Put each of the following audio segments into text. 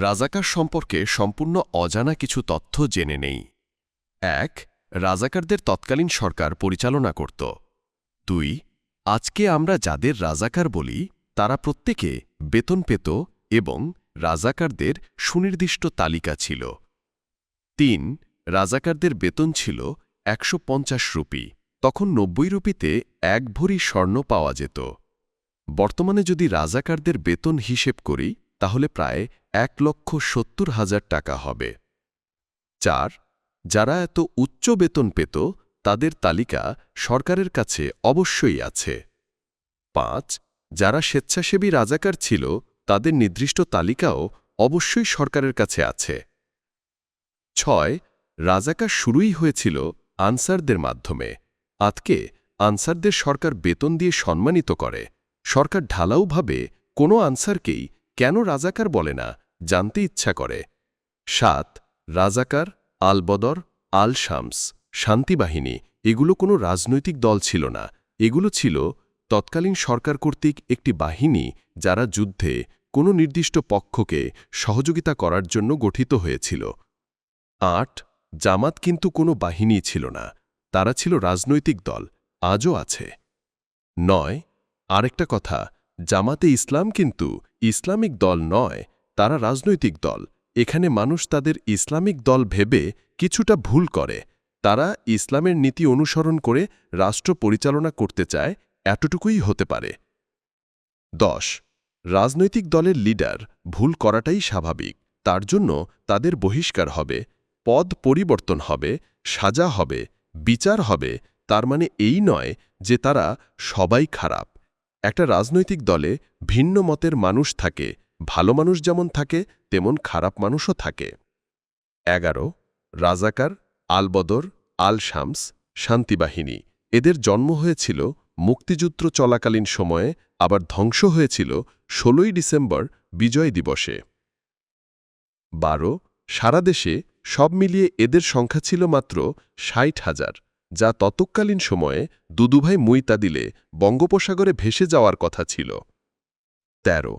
রাজাকার সম্পর্কে সম্পূর্ণ অজানা কিছু তথ্য জেনে নেই। এক, রাজাকারদের তৎকালীন সরকার পরিচালনা করত। দুই, আজকে আমরা যাদের রাজাকার বলি, তারা প্রত্যেকে বেতন পেত এবং রাজাকারদের সুনির্দিষ্ট তালিকা ছিল। তিন, রাজাকারদের বেতন ছিল একশো পঞ্চাশ রুপি, তখন নব্বই রুপিতে এক ভরি স্বর্ণ পাওয়া যেত। বর্তমানে যদি রাজাকারদের বেতন হিসেব করি, তাহলে প্রায় এক লক্ষ সত্তর হাজার টাকা হবে। চার, যারা এত উচ্চ বেতন পেত, তাদের তালিকা সরকারের কাছে অবশ্যই আছে। পাঁচ, যারা স্বেচ্ছাসেবী রাজাকার ছিল, তাদের নির্দিষ্ট তালিকাও অবশ্যই সরকারের কাছে আছে। ছয়, রাজাকার শুরুই হয়েছিল আনসারদের মাধ্যমে। আজকে আনসারদের সরকার বেতন দিয়ে সম্মানিত করে। সরকার ঢালাওভাবে কোনো আনসারকেই কেন রাজাকার বলে না জানতে ইচ্ছা করে। সাত, রাজাকার, আলবদর আল শামস শান্তিবাহিনী এগুলো কোনো রাজনৈতিক দল ছিল না। এগুলো ছিল তৎকালীন সরকার কর্তৃক একটি বাহিনী যারা যুদ্ধে কোনো নির্দিষ্ট পক্ষকে সহযোগিতা করার জন্য গঠিত হয়েছিল। আট, জামাত কিন্তু কোনো বাহিনী ছিল না। তারা ছিল রাজনৈতিক দল, আজও আছে। নয়, আরেকটা কথা, জামাতে ইসলাম কিন্তু ইসলামিক দল নয় তারা রাজনৈতিক দল। এখানে মানুষ তাদের ইসলামিক দল ভেবে কিছুটা ভুল করে। তারা ইসলামের নীতি অনুসরণ করে রাষ্ট্র পরিচালনা করতে চায়, এতটুকুই হতে পারে। দশ। রাজনৈতিক দলের লিডার ভুল করাটাই স্বাভাবিক। তার জন্য তাদের বহিষ্কার হবে, পদ পরিবর্তন হবে, সাজা হবে, বিচার হবে। তার মানে এই নয় যে তারা সবাই খারাপ। একটা রাজনৈতিক দলে ভিন্ন মতের মানুষ থাকে ভালো মানুষ যেমন থাকে, তেমন খারাপ মানুষও থাকে। এগারো, রাজাকার, আলবদর আল শামস শান্তিবাহিনী। এদের জন্ম হয়েছিল মুক্তিযুদ্ধ চলাকালীন সময়ে, আবার ধ্বংস হয়েছিল ষোলোই ডিসেম্বর বিজয় দিবসে। বারো, সারা দেশে সব মিলিয়ে এদের সংখ্যা ছিল মাত্র ষাট হাজার, যা ততকালীন সময়ে দুদুভাই মুইতা দিলে বঙ্গোপসাগরে ভেসে যাওয়ার কথা ছিল। ১৩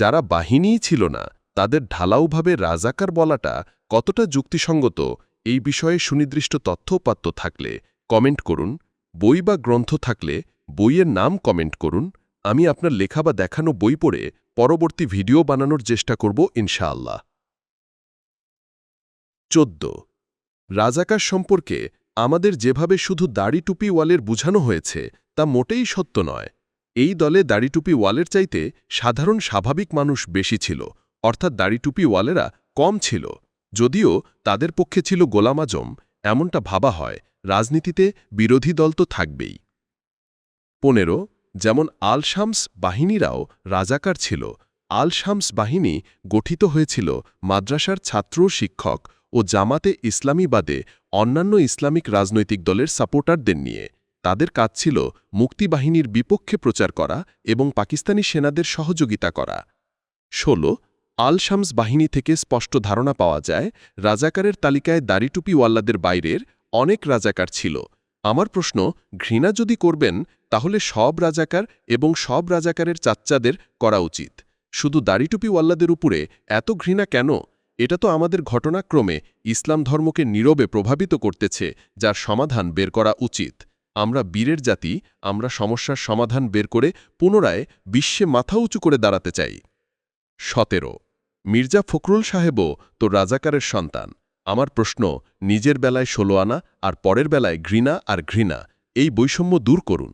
যারা বাহিনীই ছিল না, তাদের ঢালাওভাবে রাজাকার বলাটা কতটা যুক্তিসঙ্গত, এই বিষয়ে সুনির্দিষ্ট তথ্যপাত্য থাকলে কমেন্ট করুন, বই বা গ্রন্থ থাকলে বইয়ের নাম কমেন্ট করুন, আমি আপনার লেখা বা দেখানো বই পড়ে পরবর্তী ভিডিও বানানোর চেষ্টা করব ইনশাআল্লাহ। চোদ্দ। রাজাকার সম্পর্কে আমাদের যেভাবে শুধু দাড়ি টুপি ওয়ালের বুঝানো হয়েছে, তা মোটেই সত্য নয়। এই দলে দাড়িটুপি ওয়ালের চাইতে সাধারণ স্বাভাবিক মানুষ বেশি ছিল, অর্থাৎ দাড়িটুপি ওয়ালেরা কম ছিল, যদিও তাদের পক্ষে ছিল গোলাম আজম, এমনটা ভাবা হয়, রাজনীতিতে বিরোধী দল তো থাকবেই। পনেরো, যেমন আল শামস বাহিনীরাও রাজাকার ছিল আল শামস বাহিনী গঠিত হয়েছিল মাদ্রাসার ছাত্র শিক্ষক ও জামাতে ইসলামীবাদে অন্যান্য ইসলামিক রাজনৈতিক দলের সাপোর্টারদের নিয়ে। তাদের কাজ ছিল মুক্তিবাহিনীর বিপক্ষে প্রচার করা এবং পাকিস্তানি সেনাদের সহযোগিতা করা। ১৬ আল শামস বাহিনী থেকে স্পষ্ট ধারণা পাওয়া যায়, রাজাকারের তালিকায় দাড়িটুপি ওয়াল্লাদের বাইরের অনেক রাজাকার ছিল। আমার প্রশ্ন, ঘৃণা যদি করবেন, তাহলে সব রাজাকার এবং সব রাজাকারের চাচ্চাদের করা উচিত। শুধু দাড়িটুপি ওয়াল্লাদের উপরে এত ঘৃণা কেন? এটা তো আমাদের ঘটনাক্রমে ইসলাম ধর্মকে নীরবে প্রভাবিত করতেছে, যার সমাধান বের করা উচিত। আমরা বীরের জাতি, আমরা সমস্যার সমাধান বের করে পুনরায় বিশ্বে মাথা উঁচু করে দাঁড়াতে চাই। সতেরো, মির্জা ফখরুল সাহেবও তো রাজাকারের সন্তান। আমার প্রশ্ন, নিজের বেলায় ষোলো আনা আর পরের বেলায় ঘৃণা আর ঘৃণা, এই বৈষম্য দূর করুন।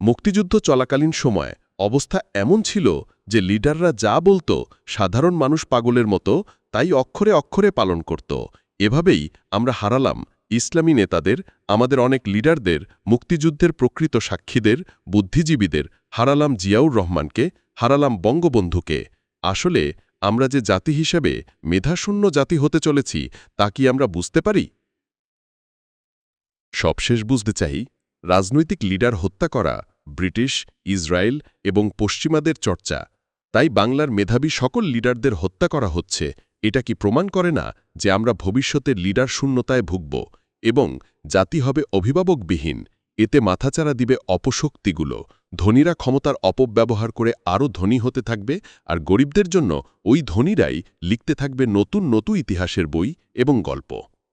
মুক্তিযুদ্ধ চলাকালীন সময় অবস্থা এমন ছিল যে লিডাররা যা বলত সাধারণ মানুষ পাগলের মতো, তাই অক্ষরে অক্ষরে পালন করত। এভাবেই আমরা হারালাম ইসলামী নেতাদের, আমাদের অনেক লিডারদের, মুক্তিযুদ্ধের প্রকৃত সাক্ষীদের, বুদ্ধিজীবীদের, হারালাম জিয়াউর রহমানকে, হারালাম বঙ্গবন্ধুকে। আসলে, আমরা যে জাতি হিসেবে মেধাশূন্য জাতি হতে চলেছি, তা কি আমরা বুঝতে পারি? সবশেষ বুঝতে চাই, রাজনৈতিক লিডার হত্যা করা, ব্রিটিশ, ইসরায়েল এবং পশ্চিমাদের চর্চা। তাই বাংলার মেধাবী সকল লিডারদের হত্যা করা হচ্ছে এটা কি প্রমাণ করে না যে আমরা ভবিষ্যতের লিডার শূন্যতায় ভুগব এবং জাতি হবে অভিভাবকবিহীন, এতে মাথাচাড়া দিবে অপশক্তিগুলো, ধনীরা ক্ষমতার অপব্যবহার করে আরও ধনী হতে থাকবে আর গরিবদের জন্য ওই ধনীরাই লিখতে থাকবে নতুন নতুন ইতিহাসের বই এবং গল্প।